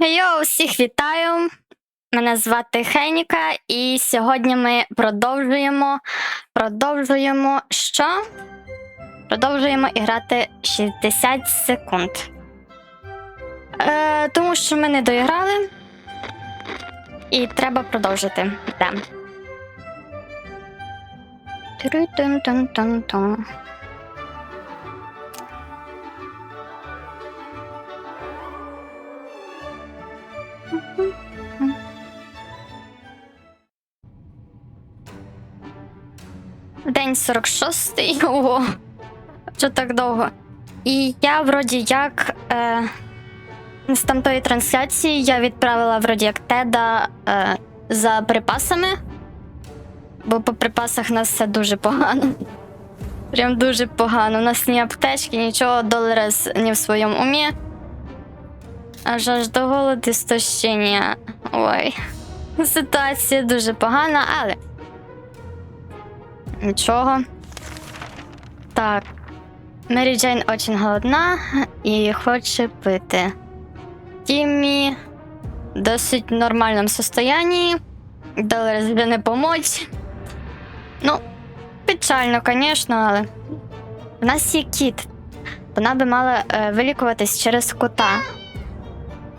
Йоу, всіх вітаю! Мене звати Хеніка, і сьогодні ми продовжуємо. Продовжуємо що? Продовжуємо іграти 60 секунд. Е, тому що ми не доіграли. І треба продовжити. Тру-тун-тун-тун-тун. День 46-й. Ого. Що так довго? І я вроді як. Е, з тамтої трансляції я відправила вроді як Теда е, за припасами. Бо по припасах у нас все дуже погано. Прям дуже погано. У нас ні аптечки, нічого, доларес не в своєму умі. Аж аж до голоду стощення. Ой. Ситуація дуже погана, але. Нічого. Так. Мері Джейн очень голодна і хоче пити. Тіммі в досить нормальному состоянии. Долар тебе не помочь. Ну, печально, звісно, але. В нас є кіт. Вона би мала е, вилікуватись через кота.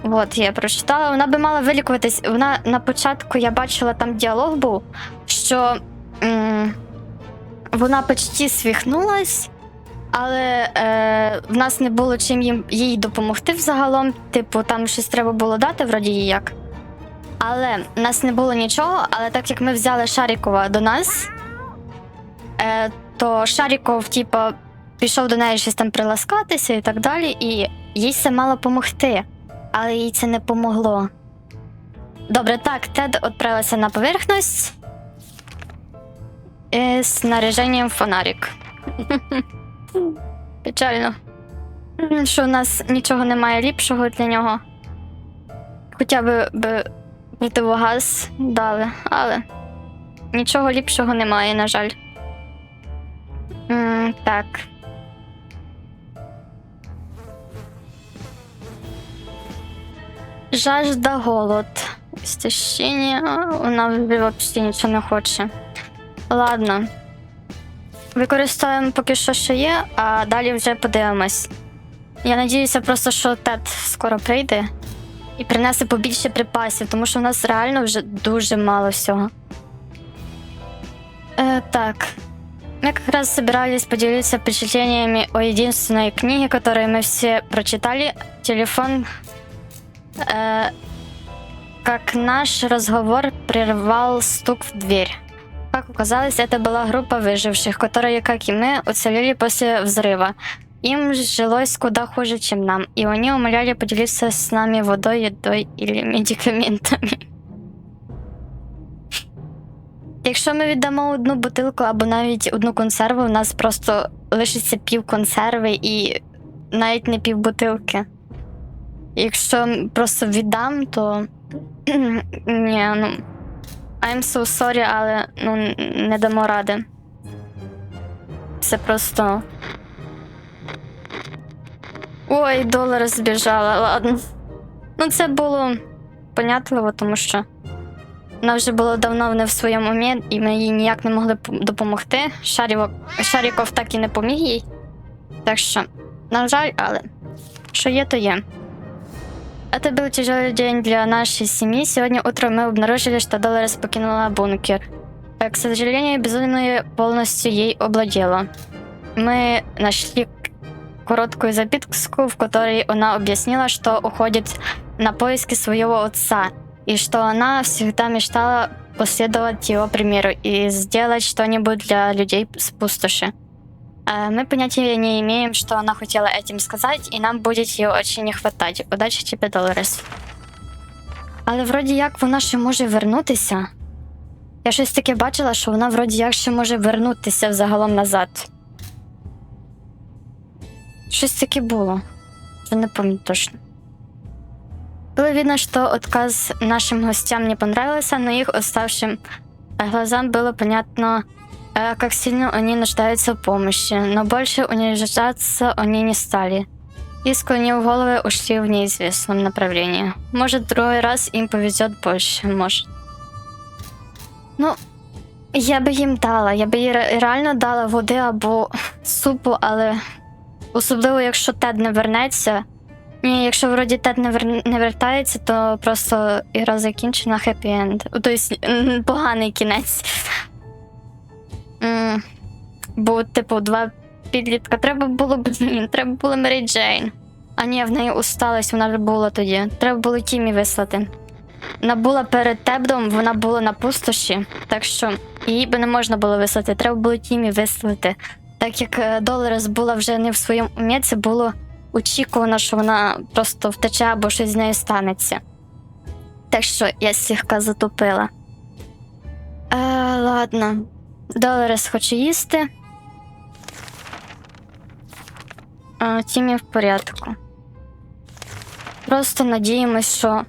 От, я прочитала. Вона би мала вилікуватись. Вона на початку я бачила там діалог був, що. М- вона почти свіхнулась, але е, в нас не було чим їм, їй допомогти взагалом. Типу, там щось треба було дати, вроді як. Але в нас не було нічого, але так як ми взяли Шарікова до нас, е, то Шаріков, типу, пішов до неї щось там приласкатися і так далі, і їй це мало допомогти, але їй це не помогло. Добре, так, Тед відправився на поверхність. З снаряжением фонарик. Печально. Що у нас нічого немає ліпшого для нього. Хоча б, б противогаз дали, але нічого ліпшого немає, на жаль. М, так. Жажда голод. Істощення. Вона взагалі нічого не хоче. Ладно. Використовуємо поки що, що є, а далі вже подивимось. Я надіюся, просто що Тед скоро прийде і принесе побільше припасів, тому що в нас реально вже дуже мало всього. Э, так. Мы как раз собирались поделиться впечатлениями о единственной книге, которую мы все прочитали. Телефон. Э, как наш разговор прервал стук в дверь. Как оказалось, это была группа выживших, которые, как и мы, уцелели после взрыва. Им жилось куда хуже, чем нам, и они умоляли поделиться с нами водой, едой или медикаментами. Якщо ми віддамо одну бутилку або навіть одну консерву, у нас просто лишиться пів консерви і навіть не пів бутилки. Якщо просто віддам, то ні, ну. I'm so sorry, але ну не дамо ради. Це просто. Ой, долар збіжала, ладно. Ну, це було понятливо, тому що вона вже було давно не в своєму умі, і ми їй ніяк не могли допомогти. Шаріво... Шаріков так і не поміг їй. Так що, на жаль, але що є, то є. Это был тяжелый день для нашей семьи. Сегодня утром мы обнаружили, что Долорес покинула бункер. Э, К сожалению, безумие полностью ей обладело. Мы нашли короткую записку, в которой она объяснила, что уходит на поиски своего отца, и что она всегда мечтала последовать его примеру и сделать что-нибудь для людей с пустоши. Э, Мы понятия не имеем, что она хотела этим сказать, и нам будет ее очень не хватать. Удачі тебе, Долорес. Але вроді як вона ще може вернутися. Я щось таке бачила, що вона вроді як ще може вернутися взагалом назад. Щось таке було. Вже не пам'ятаю точно. Было видно, что отказ нашим гостям не понравился, но их уставшим э, глазам было понятно, э, как сильно они нуждаются в помощи, но больше унижаться они не стали. и, склонив головы, ушли в неизвестном направлении. Может, другой раз им повезет больше, может. Ну, я би їм дала, я би їй реально дала води або супу, але особливо, якщо Тед не вернеться. Ні, якщо вроді Тед не, вер... не вертається, то просто ігра закінчена хеппі енд. Тобто поганий кінець. М, Бо, типу, два підлітка. Треба було б треба було Мері Джейн. А ні, в неї усталость, вона вже була тоді. Треба було Тімі вислати. Вона була перед Тебдом, вона була на пустоші, так що її би не можна було вислати. Треба було Тімі вислати. Так як е, Долорес була вже не в своєму це було очікувано, що вона просто втече або щось з нею станеться. Так що я слегка затупила. Е, ладно. Долорес хоче їсти. А, Тімі в порядку. Просто надіємось, що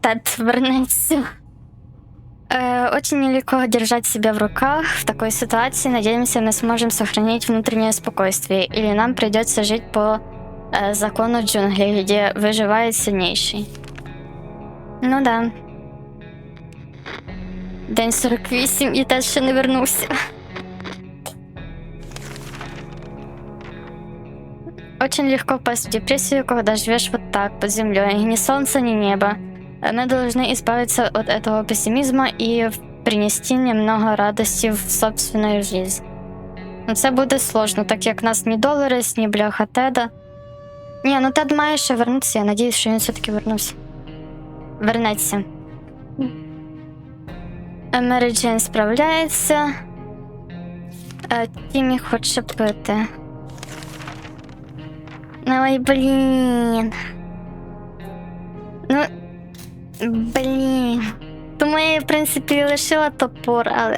Тед вернется. Э, очень нелегко держать себя в руках. В такой ситуации, надеемся, мы сможем сохранить внутреннее спокойствие, или нам придется жить по э, закону джунглей, где выживает сильнейший. Ну да. День 48 і Тед ще не вернувся. Очень легко впасть в депрессию, когда живешь вот так, под землей. Ни солнца, ни неба. Мы должны избавиться от этого пессимизма и принести немного радости в собственную жизнь. Ну, це буде сложно, так як нас ні Долорес, ні бляха Теда. Ні, ну Тед має ще вернутися, я надіюсь, що він все-таки вернувся. Вернеться. Мері Джейн справляється. Тімі хоче пити. Ну, Ой, блін. Ну, блін. Тому я, в принципі, лишила топор, але.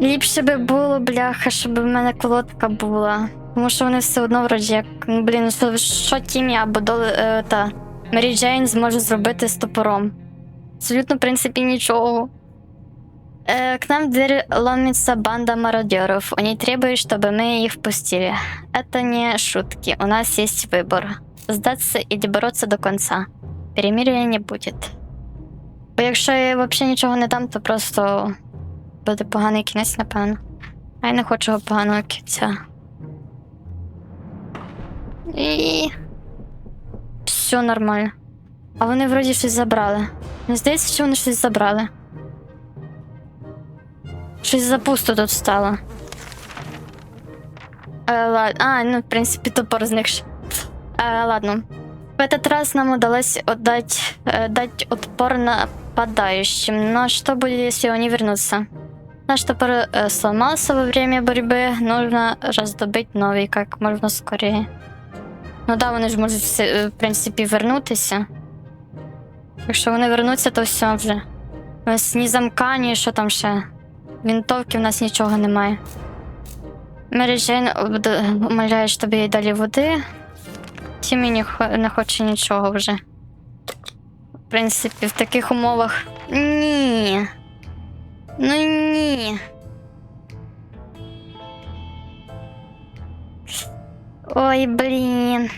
Ліпше би було, бляха, щоб в мене колодка була. Тому що вони все одно вроді як. Блін, ну що, Тімі або Дол, е, та Мері Джейн зможе зробити з топором? Абсолютно, в принципі, нічого. Э, К нам в дверь ломится банда мародеров. Они требуют, чтобы мы их впустили. Это не шутки. У нас есть выбор. Сдаться или бороться до конца. Перемирия не будет. Бо якщо я взагалі нічого не дам, то просто буде поганий кінець, напевно. А я не хочу поганого кінця. І... Все нормально. А вони вроді щось забрали. Не здається, що вони щось забрали. Щось запусто тут стало. Э, ладно. А, ну, в принципе, топор зникший. Э, ладно. В этот раз нам удалось отдать, э, дать отпор нападающим. Но что будет, если они вернутся? Наш топор э, сломался во время борьбы. Нужно раздобыть новый как можно скорее. Ну да, вони ж можуть, все, е, в принципі, вернутися. Якщо вони вернуться, то все вже. Ось ні замка, ні що там ще. Вінтовки в нас нічого немає. Об- умоляє, щоб їй дали води. Тімі не, не хоче нічого вже. В принципі, в таких умовах. Ні. Ну ні. Ой, блин.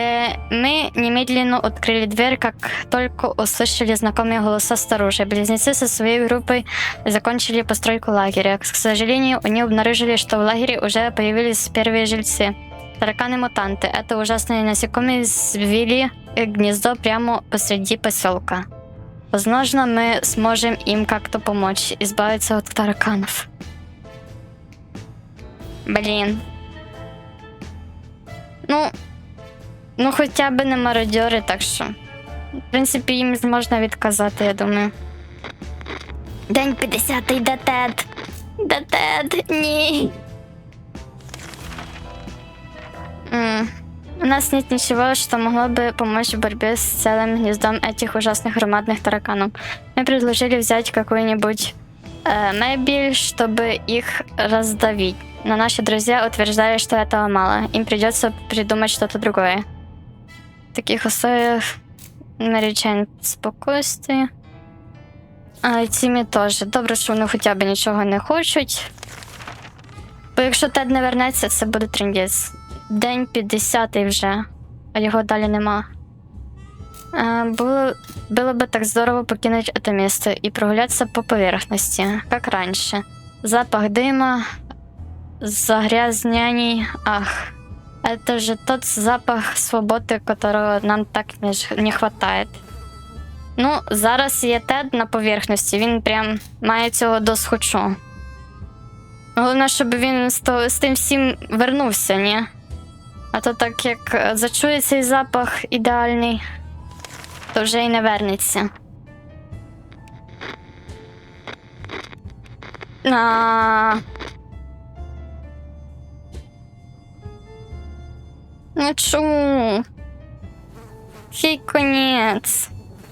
Э, мы немедленно открыли дверь, как только услышали знакомые голоса снаружи. Близнецы со своей группой закончили постройку лагеря. К сожалению, они обнаружили, что в лагере уже появились первые жильцы. Тараканы-мутанты. Это ужасные насекомые свели э, гнездо прямо посреди поселка. Возможно, мы сможем им как-то помочь избавиться от тараканов. Блин. Ну, ну хоча б не мародьори, так що. В принципі, їм ж можна відказати, я думаю. День 50 де Тед. Де Тед? Ні. М, У нас нет ничего, что могло бы помочь в борьбе с целым гнездом этих ужасных громадных тараканов. Мы предложили взять какую-нибудь э, мебель, чтобы их раздавить. Но наши друзья утверждали, что этого мало. Им придется придумать что-то другое. В таких условиях наречаем спокойствие. А і Тімі теж. Добре, що вони хоча б нічого не хочуть. Бо якщо Тед не вернеться, це буде трендець. День 50 вже, а його далі нема. Е, було, было бы так здорово покинуть это место и прогуляться по поверхности, как раньше. Запах дыма, загрязняний, ах. Это же тот запах свободы, которого нам так не, хватает. Ну, зараз є Тед на поверхності, він прям має цього досхочу. Головне, щоб він з, то, з тим всім вернувся, ні? А то так як зачує цей запах ідеальний, то вже й не вернеться. А... Ну чому? Фій конець.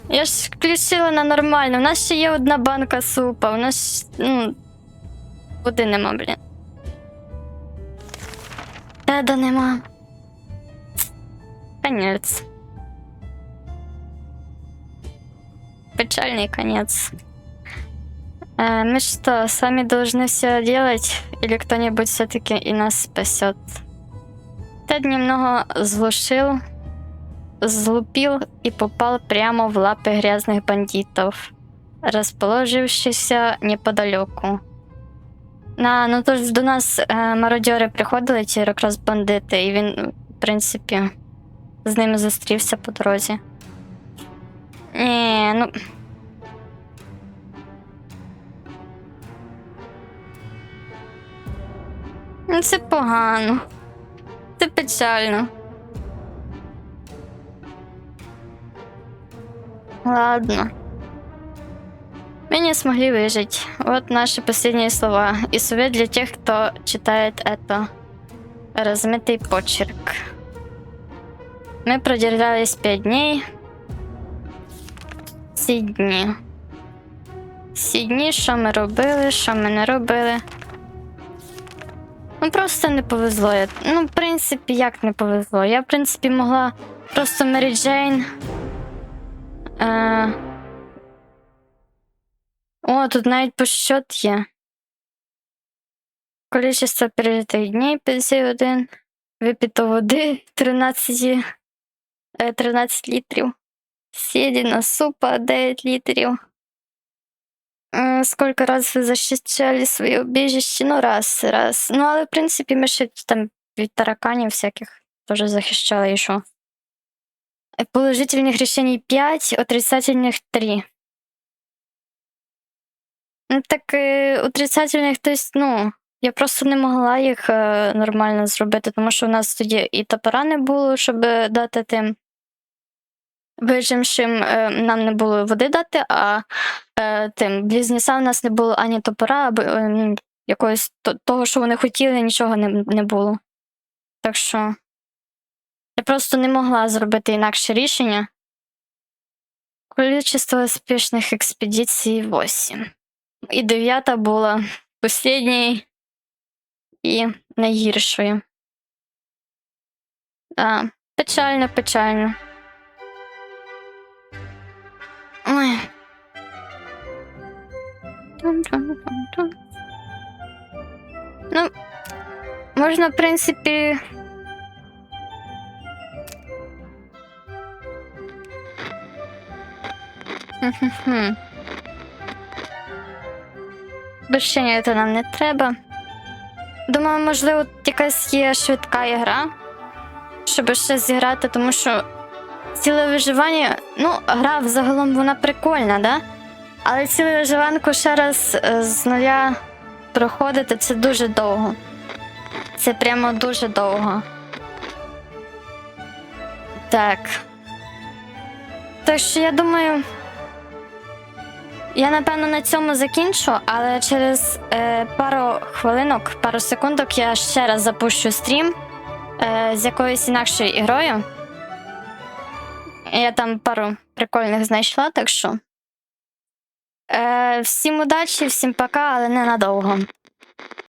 Я ж включила на нормально. У нас ще є одна банка супа. У нас. ж, Ну, води нема, блін. Теда нема. Конець. Печальный конец. Э, мы что, сами должны все делать? Или кто-нибудь все-таки и нас спасет? Тед немного зглушил, злупил и попал прямо в лапы грязных бандитов, расположившихся неподалеку. На, ну то ж до нас е, мародьори приходили, ті якраз бандити, і він, в принципі, з ними зустрівся по дорозі. Ні, ну. Ну, це погано. Це печально. Ладно. Мы не смогли выжить. Вот наши последние слова. И совет для тех, кто читает это. Размытый почерк. Мы продержались пять дней. Ці дні. Ці дні, що ми робили, що ми не робили. Ну, просто не повезло. Я- Ну, в принципі, як не повезло. Я, в принципі, могла просто Мері Джейн. Е... О, тут навіть по счет є. Количество пережитих днів 51. Випито води 13, е, 13 літрів. Съедено супа 9 литров. Е, Сколько раз ви защищали своє убіжище? Ну, раз, раз. Ну, але, в принципі, ми ще там від тараканів всяких теж захищали і що. Е, Положительних рішень 5, отрицательних 3. Ну, так е, отрицательних, то есть, ну, я просто не могла їх е, нормально зробити, тому що у нас тоді і топора не було, щоб дати тим вижившим е, нам не було води дати, а е, тим близнецам у нас не було ані топора, або е, якогось того, що вони хотіли, нічого не, не було. Так що я просто не могла зробити інакше рішення. Количество успішних експедицій 8. І дев'ята була останньою і найгіршою. Да, печально, печально. Ну, можна, в принципі. Більше це нам не треба. Думаю, можливо, якась є швидка ігра, щоб ще зіграти, тому що ціле виживання, ну, гра взагалом вона прикольна, да? Але ціле виживанку ще раз е, з нуля проходити це дуже довго. Це прямо дуже довго. Так. Так що я думаю. Я напевно на цьому закінчу, але через е, пару хвилинок, пару секундок я ще раз запущу стрім е, з якоюсь інакшою ігрою. Я там пару прикольних знайшла, так що. Е, всім удачі, всім пока, але ненадовго.